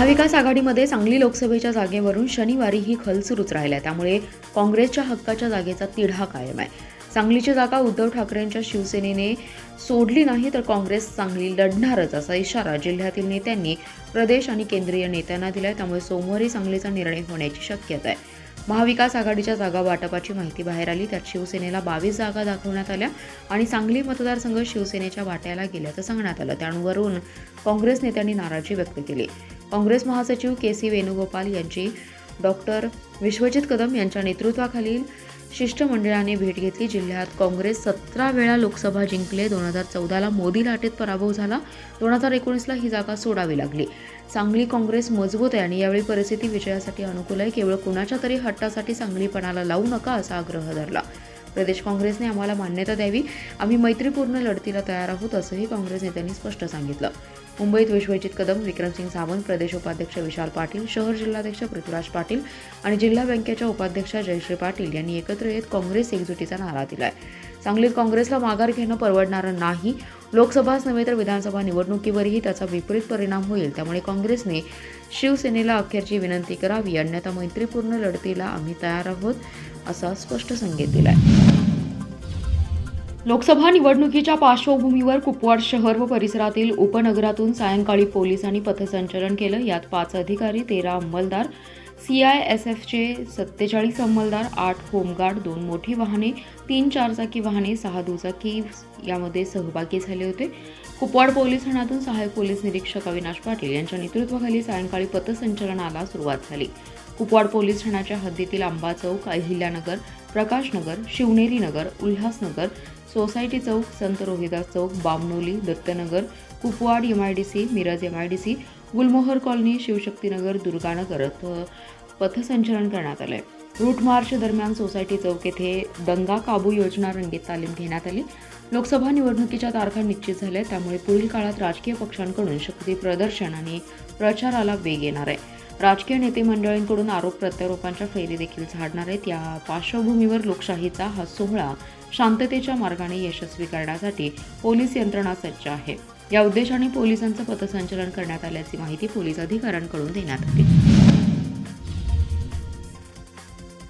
महाविकास आघाडीमध्ये सांगली लोकसभेच्या जागेवरून शनिवारी ही खल सुरूच राहिल्या. त्यामुळे काँग्रेसच्या हक्काच्या जागेचा तिढा कायम आहे. सांगलीची जागा उद्धव ठाकरेंच्या शिवसेनेने सोडली नाही तर काँग्रेस सांगली लढणारच असा इशारा जिल्ह्यातील नेत्यांनी प्रदेश आणि केंद्रीय नेत्यांना दिलाय. त्यामुळे सोमवारी सांगलीचा निर्णय होण्याची शक्यता आहे. महाविकास आघाडीच्या जागा वाटपाची माहिती बाहेर आली. त्यात शिवसेनेला बावीस जागा दाखवण्यात आल्या आणि सांगली मतदारसंघ शिवसेनेच्या वाट्याला गेल्याचं सांगण्यात आलं. त्यावरून काँग्रेस नेत्यांनी नाराजी व्यक्त केली. काँग्रेस महासचिव के सी वेणुगोपाल यांची डॉक्टर विश्वजित कदम यांच्या नेतृत्वाखालील शिष्टमंडळाने भेट घेतली. जिल्ह्यात काँग्रेस सतरा वेळा लोकसभा जिंकले. दोन हजार चौदाला मोदी लाटेत पराभव झाला. दोन हजार एकोणीसला ही जागा सोडावी लागली. सांगली काँग्रेस मजबूत आहे आणि यावेळी परिस्थिती विजयासाठी अनुकूल आहे. केवळ कुणाच्या तरी हट्टासाठी सांगलीपणाला लावू नका असा आग्रह धरला. प्रदेश काँग्रेसने आम्हाला मान्यता द्यावी. आम्ही मैत्रीपूर्ण लढतीला तयार आहोत असंही काँग्रेस नेत्यांनी स्पष्ट सांगितलं. मुंबईत विश्वजित कदम विक्रमसिंग सावंत प्रदेश उपाध्यक्ष विशाल पाटील शहर जिल्हाध्यक्ष पृथ्वीराज पाटील आणि जिल्हा बँकेच्या उपाध्यक्षा जयश्री पाटील यांनी एकत्र येत काँग्रेस एकजुटीचा नारा दिलाय. सांगलीत काँग्रेसला माघार घेणं परवडणारं नाही. लोकसभाच नव्हे तर विधानसभा निवडणुकीवरही त्याचा विपरीत परिणाम होईल. त्यामुळे काँग्रेसने शिवसेनेला अखेरची विनंती करावी. अन्यथा मैत्रीपूर्ण लढतीला आम्ही तयार आहोत असा स्पष्ट संकेत दिलाय. लोकसभा निवडणुकीच्या पार्श्वभूमीवर कुपवाड शहर व परिसरातील उपनगरातून सायंकाळी पोलिसांनी पथसंचलन केलं. यात पाच अधिकारी तेरा अंमलदार सी आय एस एफचे सत्तेचाळीस अंमलदार आठ होमगार्ड दोन मोठी वाहने तीन चारचाकी वाहने सहा दुचाकी यामध्ये सहभागी झाले होते. कुपवाड पोलीस ठाण्यातून सहाय्यक पोलीस निरीक्षक अविनाश पाटील यांच्या नेतृत्वाखाली सायंकाळी पथसंचलनाला सुरुवात झाली. कुपवाड पोलीस ठाण्याच्या हद्दीतील Amba chowk Ahilyanagar Prakashnagar Shivneri Nagar Ulhasnagar society chowk Sant Rohidas chowk Bamnoli Dattanagar Kupwad M I D C Miraj M I D C Gulmohar colony Shivshaktinagar Durganagar पथसंचलन करण्यात आलंय. रूट मार्च दरम्यान society चौक येथे दंगा काबू योजना रंगीत तालीम घेण्यात आली. लोकसभा निवडणुकीच्या तारखा निश्चित झाल्या त्यामुळे पुढील काळात राजकीय पक्षांकडून शक्ती प्रदर्शन आणि प्रचाराला वेग येणार आहे. राजकीय नेते मंडळींकडून आरोप प्रत्यारोपांच्या फैरी देखील झाडणार आहेत. या पार्श्वभूमीवर लोकशाहीचा हा सोहळा शांततेच्या मार्गाने यशस्वी करण्यासाठी पोलीस यंत्रणा सज्ज आहे. या उद्देशाने पोलिसांचं पथसंचलन करण्यात आल्याची माहिती पोलीस अधिकाऱ्यांकडून देण्यात आली.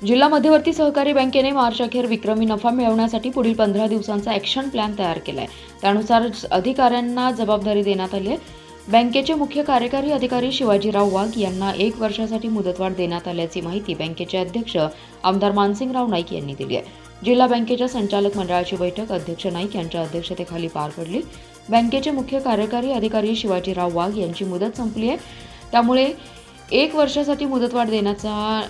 जिल्हा मध्यवर्ती सहकारी बँकेने मार्च अखेर विक्रमी नफा मिळवण्यासाठी पुढील पंधरा दिवसांचा ॲक्शन प्लॅन तयार केला आहे त्यानुसार अधिकाऱ्यांना जबाबदारी देण्यात आली आहे. बँकेचे मुख्य कार्यकारी अधिकारी शिवाजीराव वाघ यांना एक वर्षासाठी मुदतवाढ देण्यात आल्याची माहिती बँकेचे अध्यक्ष आमदार मानसिंगराव नाईक यांनी दिली आहे. जिल्हा बँकेच्या संचालक मंडळाची बैठक अध्यक्ष नाईक यांच्या अध्यक्षतेखाली पार पडली. बँकेचे मुख्य कार्यकारी अधिकारी शिवाजीराव वाघ यांची मुदत संपली आहे. त्यामुळे एक वर्षासाठी मुदतवाढ देण्याचा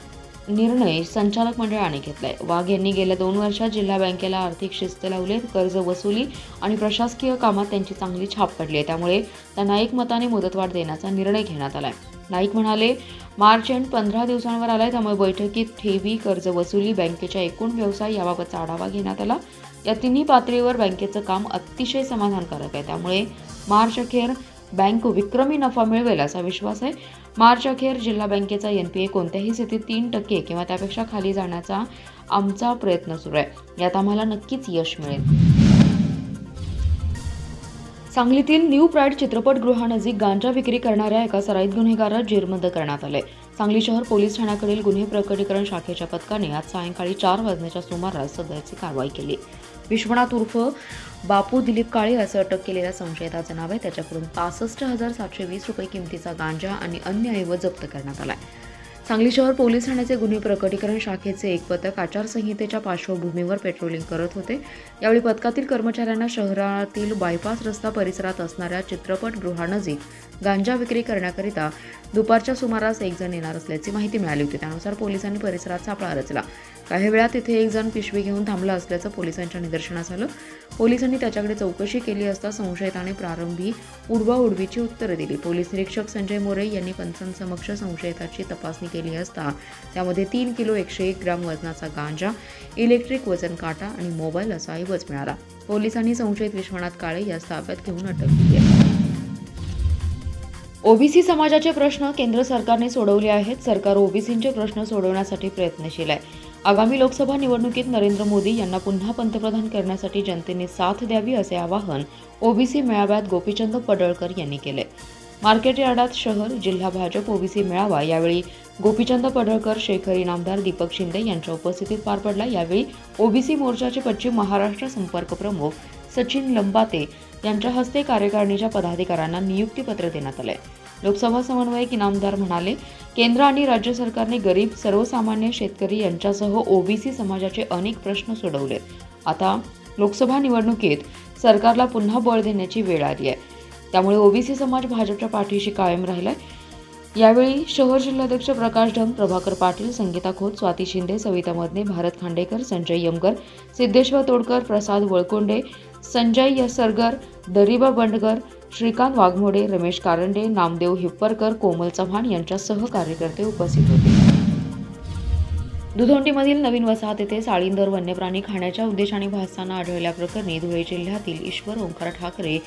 निर्णय संचालक मंडळाने घेतलाय. वाघ यांनी गेल्या दोन वर्षात जिल्हा बँकेला आर्थिक शिस्त लावले कर्ज वसुली आणि प्रशासकीय कामात त्यांची चांगली छाप पडली आहे. त्यामुळे त्यांना एक मताने मुदतवाढ देण्याचा निर्णय घेण्यात आला आहे नाईक म्हणाले मार्च एंड पंधरा दिवसांवर आलाय त्यामुळे बैठकीत ठेवी कर्ज वसुली बँकेच्या एकूण व्यवसाय याबाबतचा आढावा घेण्यात आला. या तिन्ही पातळीवर बँकेचं काम अतिशय समाधानकारक आहे. त्यामुळे मार्च अखेर बँक विक्रमी नफा मिळवेल असा विश्वास आहे. मार्च अखेर जिल्हा बँकेचा एन पी ए कोणत्याही स्थितीत तीन टक्के किंवा त्यापेक्षा खाली जाण्याचा आमचा प्रयत्न सुरू आहे. यात आम्हाला नक्कीच यश मिळेल. सांगलीतील न्यू प्राईड चित्रपटगृहानजीक गांजा विक्री करणाऱ्या एका सराईत गुन्हेगारास जेरबंद करण्यात आले. सांगली शहर पोलीस ठाण्याकडील गुन्हे प्रकटीकरण शाखेच्या पथकाने आज सायंकाळी चार वाजण्याच्या सुमारास सदरची कारवाई केली. विश्वनाथ उर्फ बापू दिलीप काळे असं अटक केलेल्या संशयिताचं नाव आहे. त्याच्याकडून पासष्ट हजार सातशे वीस रुपये किमतीचा गांजा आणि अन्य ऐवज जप्त करण्यात आला आहे सांगली शहर पोलीस ठाण्याचे गुन्हे प्रकटीकरण शाखेचे एक पथक आचारसंहितेच्या पार्श्वभूमीवर पेट्रोलिंग करत होते. यावेळी पथकातील कर्मचाऱ्यांना शहरातील बायपास रस्ता परिसरात असणाऱ्या चित्रपटगृहानजीक गांजा विक्री करण्याकरिता दुपारच्या सुमारास एक जण येणार असल्याची माहिती मिळाली होती. त्यानुसार पोलिसांनी परिसरात सापळा रचला. काही वेळा तिथे एक जण पिशवी घेऊन थांबला असल्याचं पोलिसांच्या निदर्शनास आलं. पोलिसांनी त्याच्याकडे चौकशी केली असता संशयिताने प्रारंभी उडवाउडवीची उत्तरं दिली. पोलीस निरीक्षक संजय मोरे यांनी पंचांसमक्ष संशयिताची तपासणी केली असता त्यामध्ये तीन किलो एकशे एक ग्राम वजनाचा गांजा इलेक्ट्रिक वजन काटा आणि मोबाईल असा ऐवज मिळाला. पोलिसांनी संशयित विश्वनाथ काळे यास ताब्यात घेऊन अटक केली आहे. ओबीसी समाजाचे प्रश्न केंद्र सरकारने सोडवले आहेत. सरकार ओबीसींचे प्रश्न सोडवण्यासाठी प्रयत्नशील आहे. आगामी लोकसभा निवडणुकीत नरेंद्र मोदी यांना पुन्हा पंतप्रधान करण्यासाठी जनतेने साथ द्यावी असे आवाहन ओबीसी मेळाव्यात गोपीचंद पडळकर यांनी केले. मार्केट यार्डात शहर जिल्हा भाजप ओबीसी मेळावा. यावेळी गोपीचंद पडळकर शेखर इनामदार दीपक शिंदे यांच्या उपस्थितीत पार पडला. यावेळी ओबीसी मोर्चाचे पश्चिम महाराष्ट्र संपर्क प्रमुख सचिन लंबाते यांच्या हस्ते कार्यकारिणीच्या पदाधिकाऱ्यांना नियुक्तीपत्र देण्यात आले. लोकसभा समन्वयक इनामदार म्हणाले केंद्र आणि राज्य सरकारने गरीब सर्वसामान्य शेतकरी यांच्यासह ओबीसी समाजाचे अनेक प्रश्न सोडवलेत. आता लोकसभा निवडणुकीत सरकारला पुन्हा बळ देण्याची वेळ आली आहे. त्यामुळे ओबीसी समाज भाजपच्या पाठीशी कायम राहिलाय. यावेळी शहर जिल्हाध्यक्ष प्रकाश ढंग प्रभाकर पाटील संगीता खोत स्वाती शिंदे सविता मदने भारत खांडेकर संजय यमकर सिद्धेश्वर तोडकर प्रसाद वळकोंडे संजय यसरगर दरिबा बंडगर श्रीकांत वाघमोडे रमेश कारंडे नामदेव हिप्परकर कोमल चव्हाण यांच्यासह कार्यकर्ते उपस्थित होते. दुधोंडीमधील नवीन वसाहत येथे साळींदर वन्यप्राणी खाण्याच्या उद्देशाने भासताना आढळल्याप्रकरणी धुळे जिल्ह्यातील ईश्वर ओंकार ठाकरे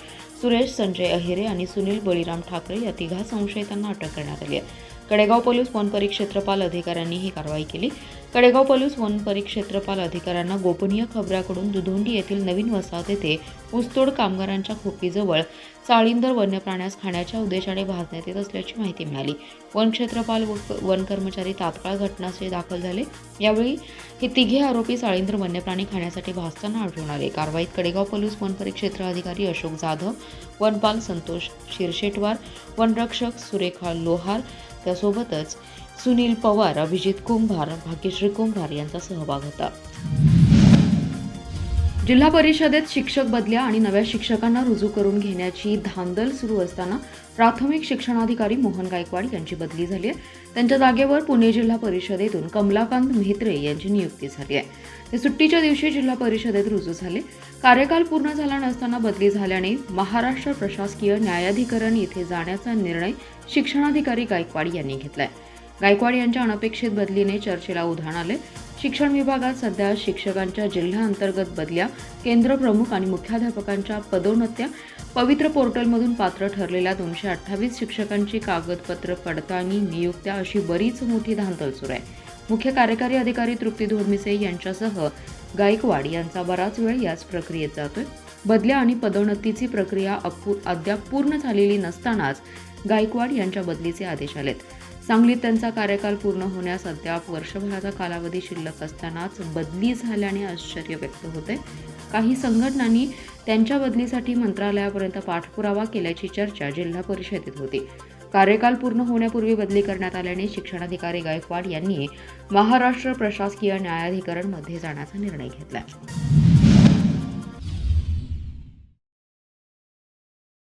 सुरेश संजय अहिरे आणि सुनील बळीराम ठाकरे या तिघा संशयितांना अटक करण्यात आली आहे. कडेगाव पोलीस वनपरिक्षेत्रपाल अधिकाऱ्यांनी ही कारवाई केली. कडेगाव पोलीस वन परिक्षेत्रपाल अधिकाऱ्यांना गोपनीय खबऱ्याकडून दुधोंडी येथील नवीन वसाहत येथे ऊसतोड कामगारांच्या खोकीजवळ चाळींदर वन्य प्राण्यास खाण्याच्या उद्देशाने भाजण्यात येत असल्याची माहिती मिळाली. वन क्षेत्रपाल व वन कर्मचारी तात्काळ घटनास्थळी दाखल झाले. यावेळी हे तिघे आरोपी चाळींदर वन्यप्राणी खाण्यासाठी भासताना आढळून आले. कारवाईत कडेगाव पोलीस वन परिक्षेत्र अधिकारी अशोक जाधव वनपाल संतोष शिरशेटवार वनरक्षक सुरेखा लोहार त्यासोबतच सुनील पवार अभिजित कुंभार भाग्यश्री कुंभार यांचा सहभाग होता. जिल्हा परिषदेत शिक्षक बदल्या आणि नव्या शिक्षकांना रुजू करून घेण्याची धांदल सुरू असताना प्राथमिक शिक्षणाधिकारी मोहन गायकवाड यांची बदली झाली आहे. त्यांच्या जागेवर पुणे जिल्हा परिषदेतून कमलाकांत म्हेत्रे यांची नियुक्ती झाली आहे. ते सुट्टीच्या दिवशी जिल्हा परिषदेत रुजू झाले. कार्यकाल पूर्ण झाला नसताना बदली झाल्याने महाराष्ट्र प्रशासकीय न्यायाधिकरण येथे जाण्याचा निर्णय शिक्षणाधिकारी गायकवाड यांनी घेतलाय. गायकवाड यांच्या अनपेक्षित बदलीने चर्चेला उधाण आले. शिक्षण विभागात सध्या शिक्षकांच्या जिल्हा अंतर्गत बदल्या केंद्र प्रमुख आणि मुख्याध्यापकांच्या पदोन्नत्या पवित्र पोर्टलमधून पात्र ठरलेल्या दोनशे अठ्ठावीस शिक्षकांची कागदपत्र पडताळणी नियुक्त्या अशी बरीच मोठी धांदल सुरू आहे. मुख्य कार्यकारी अधिकारी तृप्ती धोडमिसे यांच्यासह गायकवाड यांचा बराच वेळ याच प्रक्रियेत जातोय. बदल्या आणि पदोन्नतीची प्रक्रिया अपू अद्याप पूर्ण झालेली नसतानाच गायकवाड यांच्या बदलीचे आदेश आलेत. सांगलीत त्यांचा कार्यकाल पूर्ण होण्यास अद्याप वर्षभराचा कालावधी शिल्लक असतानाच बदली झाल्याने आश्चर्य व्यक्त होते. काही संघटनांनी त्यांच्या बदलीसाठी मंत्रालयापर्यंत पाठपुरावा केल्याची चर्चा जिल्हा परिषदेत होती. कार्यकाल पूर्ण होण्यापूर्वी बदली करण्यात आल्याने शिक्षणाधिकारी गायकवाड यांनी महाराष्ट्र प्रशासकीय न्यायाधिकरणमध्ये जाण्याचा निर्णय घेतला.